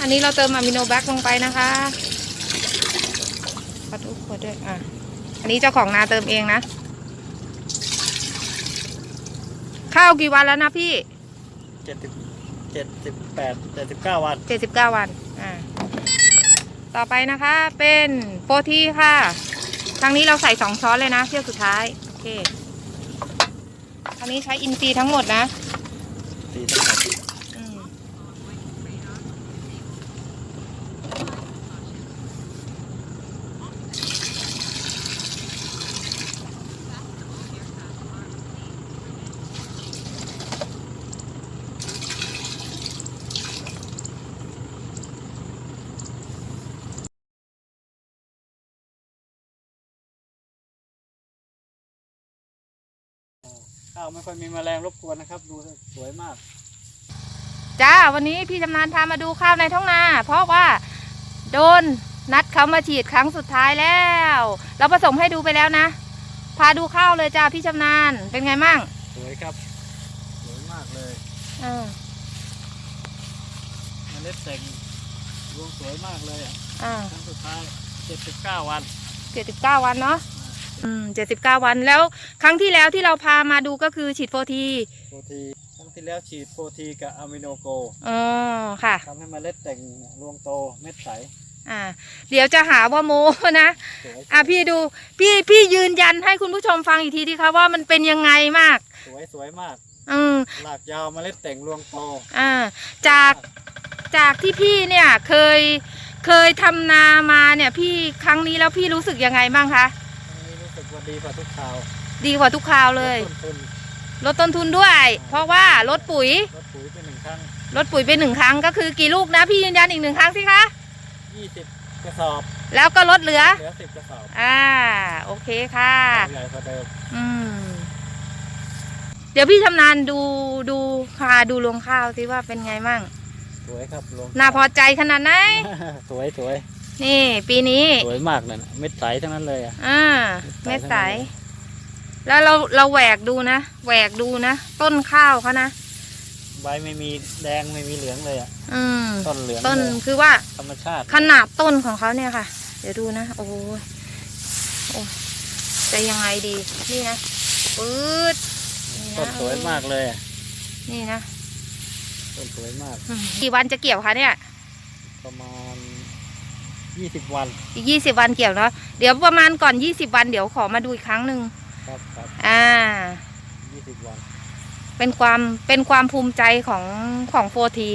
อันนี้เราเติมอะมิโนแบคลงไปนะคะขอทุกขวดด้วยอะอันนี้เจ้าของนาเติมเองนะ ข้าวกี่วันแล้วนะพี่เจ็ดสิบเจ็ดสิบแปดเจ็ดสิบเก้าวันเจ็ดสิบเก้าวันอ่าต่อไปนะคะเป็นโปรทีค่ะ ครั้งนี้เราใส่สองช้อนเลยนะเที่ยวสุดท้าย โอเคครั้งนี้ใช้อินทรีย์ทั้งหมดนะตีทั้งหมด ข้าวไม่ค่อยมีแมลงรบกวนนะครับ ดูสิสวยมาก จ้าวันนี้พี่ชำนาญพามาดูข้าวในท้องนา เพราะว่าโดนนัดเขามาฉีดครั้งสุดท้ายแล้ว เราผสมให้ดูไปแล้วนะ พาดูข้าวเลยจ้าพี่ชำนาญเป็นไงมั่งสวยครับ สวยมากเลยอ่าเมล็ดเต่งรวงสวยมากเลยอะอ่าครั้งสุดท้ายเจ็ดสิบเก้าวัน เจ็ดสิบเก้าวันเนาะ อืมเจ็ดสิบเก้าวันแล้วครั้งที่แล้วที่เราพามาดูก็คือฉีดโฟทีโปรทีครั้งที่แล้วฉีดโปรทีกับอะมิโนโกอ๋อค่ะ ทำให้เมล็ดเต่งรวงโตเม็ดใสอ่า เดี๋ยวจะหาว่าโมนะ สวยอะพี่ดูพี่พี่ยืนยันให้คุณผู้ชมฟังอีกทีดีคะว่ามันเป็นยังไงมาก สวยสวยมากอืมหลากยาวเมล็ดเต่งรวงโตอ่าจากจากที่พี่เนี่ยเคยเคยทำนามาเนี่ยพี่ครั้งนี้แล้วพี่รู้สึกยังไงบ้างคะ ดีกว่าทุกคราวดีกว่าทุกคราวเลย ต้นทุนลดต้นทุนด้วย เพราะว่าลดปุ๋ยลดปุ๋ยไปหนึ่งครั้งลดปุ๋ยไปหนึ่งครั้งก็คือกี่ลูกนะพี่ยืนยันอีกหนึ่งครั้งสิคะยี่สิบกระสอบ แล้วก็ลดเหลือเหลือสิบกระสอบอ่าโอเคค่ะใหญ่กว่าเดิมอืมเดี๋ยวพี่ชำนาญดูดูพาดูรวงข้าวสิว่าเป็นไงมั่งสวยครับลงน่าพอใจขนาดไหน สวยสวย นี่ปีนี้ สวยมากเลยนะเม็ดใสทั้งนั้นเลยอะอ่าเม็เม็ดดใสใส แล้วเราเราแหวกดูนะ แหวกดูนะ ต้นข้าวเขานะ ใบไม่มีแดงไม่มีเหลืองเลยอะ อืม ต้นเหลืองต้นเลยคือว่า ธรรมชาติขนาดต้นของเขาเนี่ยค่ะ เดี๋ยวดูนะ โอ้ยโอ้ยจะยังไงดี นี่นะปื๊ดนี่นะต้นสวยมากเลยอะนี่นะต้นสวยมาก อืมกี่วันจะเกี่ยวคะเนี่ย ประมาณ ยี่สิบวัน อีกยี่สิบวันเกี่ยวเนาะเดี๋ยวประมาณก่อนยี่สิบวันเดี๋ยวขอมาดูอีกครั้งหนึ่งครับครับอ่า ยี่สิบวัน เป็นความเป็นความภูมิใจของของโฟที